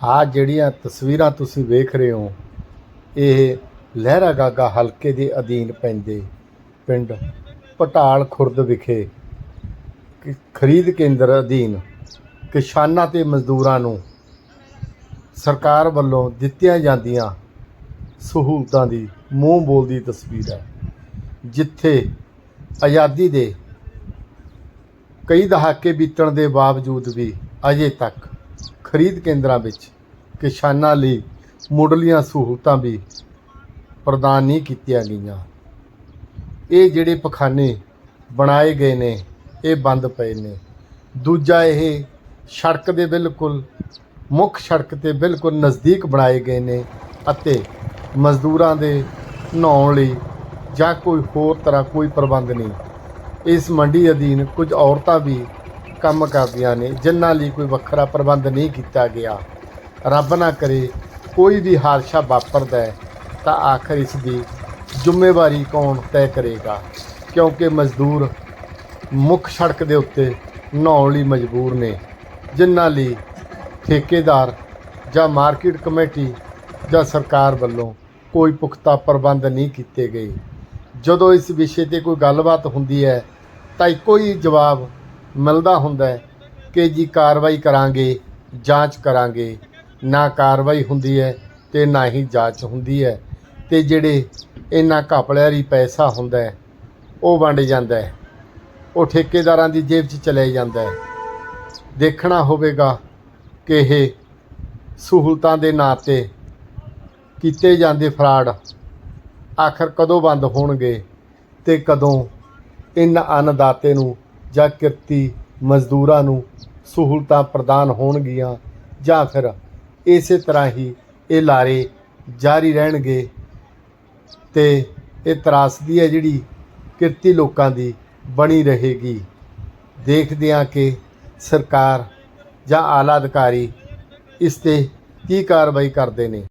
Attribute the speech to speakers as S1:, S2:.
S1: ਆ ਜਿਹੜੀਆਂ ਤਸਵੀਰਾਂ ਤੁਸੀਂ ਵੇਖ ਰਹੇ ਹੋ, ਇਹ ਲਹਿਰਾ ਗਾਗਾ ਹਲਕੇ ਦੇ ਅਧੀਨ ਪੈਂਦੇ ਪਿੰਡ ਪਟਾਲ ਖੁਰਦ ਵਿਖੇ ਖਰੀਦ ਕੇਂਦਰ ਅਧੀਨ ਕਿਸਾਨਾਂ ਤੇ ਮਜ਼ਦੂਰਾਂ ਨੂੰ ਸਰਕਾਰ ਵੱਲੋਂ ਦਿੱਤੀਆਂ ਜਾਂਦੀਆਂ ਸਹੂਲਤਾਂ ਦੀ ਮੂੰਹ ਬੋਲਦੀ ਤਸਵੀਰ ਹੈ, ਜਿੱਥੇ ਆਜ਼ਾਦੀ ਦੇ ਕਈ ਦਹਾਕੇ ਬੀਤਣ ਦੇ ਬਾਵਜੂਦ ਵੀ ਅਜੇ ਤੱਕ ਖਰੀਦ ਕੇਂਦਰਾਂ ਵਿੱਚ ਕਿਸਾਨਾਂ ਲਈ ਮੁੱਢਲੀਆਂ ਸਹੂਲਤਾਂ ਵੀ ਪ੍ਰਦਾਨ ਨਹੀਂ ਕੀਤੀਆਂ ਗਈਆਂ। ਇਹ ਜਿਹੜੇ ਪਖਾਨੇ ਬਣਾਏ ਗਏ ਨੇ, ਇਹ ਬੰਦ ਪਏ ਨੇ। ਦੂਜਾ ਇਹ ਸੜਕ ਦੇ ਬਿਲਕੁਲ, ਮੁੱਖ ਸੜਕ ਤੇ ਬਿਲਕੁਲ ਨਜ਼ਦੀਕ ਬਣਾਏ ਗਏ ਨੇ ਅਤੇ ਮਜ਼ਦੂਰਾਂ ਦੇ ਨਹਾਉਣ ਲਈ ਜਾਂ ਕੋਈ ਹੋਰ ਤਰ੍ਹਾਂ ਕੋਈ ਪ੍ਰਬੰਧ ਨਹੀਂ। ਇਸ ਮੰਡੀ ਅਧੀਨ ਕੁਝ ਔਰਤਾਂ ਵੀ ਕੰਮ ਕਰਦੀਆਂ ਨੇ, ਜਿਨ੍ਹਾਂ ਲਈ ਕੋਈ ਵੱਖਰਾ ਪ੍ਰਬੰਧ ਨਹੀਂ ਕੀਤਾ ਗਿਆ। ਰੱਬ ਨਾ ਕਰੇ ਕੋਈ ਵੀ ਹਾਦਸਾ ਵਾਪਰਦਾ ਹੈ, ਤਾਂ ਆਖਰ ਇਸ ਦੀ ਜ਼ਿੰਮੇਵਾਰੀ ਕੌਣ ਤੈਅ ਕਰੇਗਾ? ਕਿਉਂਕਿ ਮਜ਼ਦੂਰ ਮੁੱਖ ਸੜਕ ਦੇ ਉੱਤੇ ਨਹਾਉਣ ਲਈ ਮਜਬੂਰ ਨੇ, ਜਿਨ੍ਹਾਂ ਲਈ ਠੇਕੇਦਾਰ ਜਾਂ ਮਾਰਕੀਟ ਕਮੇਟੀ ਜਾਂ ਸਰਕਾਰ ਵੱਲੋਂ ਕੋਈ ਪੁਖਤਾ ਪ੍ਰਬੰਧ ਨਹੀਂ ਕੀਤੇ ਗਏ। ਜਦੋਂ ਇਸ ਵਿਸ਼ੇ ਤੇ ਕੋਈ ਗੱਲਬਾਤ ਹੁੰਦੀ ਹੈ, ਤਾਂ ਇੱਕੋ ਹੀ ਜਵਾਬ ਮਿਲਦਾ ਹੁੰਦਾ ਕਿ ਜੀ ਕਾਰਵਾਈ ਕਰਾਂਗੇ, ਜਾਂਚ ਕਰਾਂਗੇ। ਨਾ ਕਾਰਵਾਈ ਹੁੰਦੀ ਹੈ ਤੇ ਨਾ ਹੀ ਜਾਂਚ ਹੁੰਦੀ ਹੈ। ਤੇ ਜਿਹੜੇ ਇੰਨਾ ਘਪਲਿਆਰੀ ਪੈਸਾ ਹੁੰਦਾ ਹੈ, ਉਹ ਵੰਡ ਜਾਂਦਾ ਹੈ। ਉਹ ਠੇਕੇਦਾਰਾਂ ਦੀ ਜੇਬ 'ਚ ਚਲੇ ਜਾਂਦਾ ਹੈ। ਦੇਖਣਾ ਹੋਵੇਗਾ ਕਿ ਇਹ ਸਹੂਲਤਾਂ ਦੇ ਨਾਂ ਤੇ ਕੀਤੇ ਜਾਂਦੇ ਫਰਾਡ ਆਖਰ ਕਦੋਂ ਬੰਦ ਹੋਣਗੇ ਤੇ ਕਦੋਂ ਇਨ ਅੰਨਦਾਤੇ ਨੂੰ ਜਾਂ ਕਿਰਤੀ ਮਜ਼ਦੂਰਾਂ ਨੂੰ ਸਹੂਲਤਾਂ ਪ੍ਰਦਾਨ ਹੋਣਗੀਆਂ, ਜਾਂ ਫਿਰ ਇਸੇ ਤਰ੍ਹਾਂ ਹੀ ਇਹ ਲਾਰੇ ਜਾਰੀ ਰਹਿਣਗੇ ਤੇ ਇਹ ਤਰਾਸਦੀ ਹੈ ਜਿਹੜੀ ਕਿਰਤੀ ਲੋਕਾਂ ਦੀ ਬਣੀ ਰਹੇਗੀ। ਦੇਖਦੇ ਹਾਂ ਕਿ ਸਰਕਾਰ ਜਾਂ ਆਲਾ ਅਧਿਕਾਰੀ ਇਸ ਤੇ ਕੀ ਕਾਰਵਾਈ ਕਰਦੇ ਨੇ।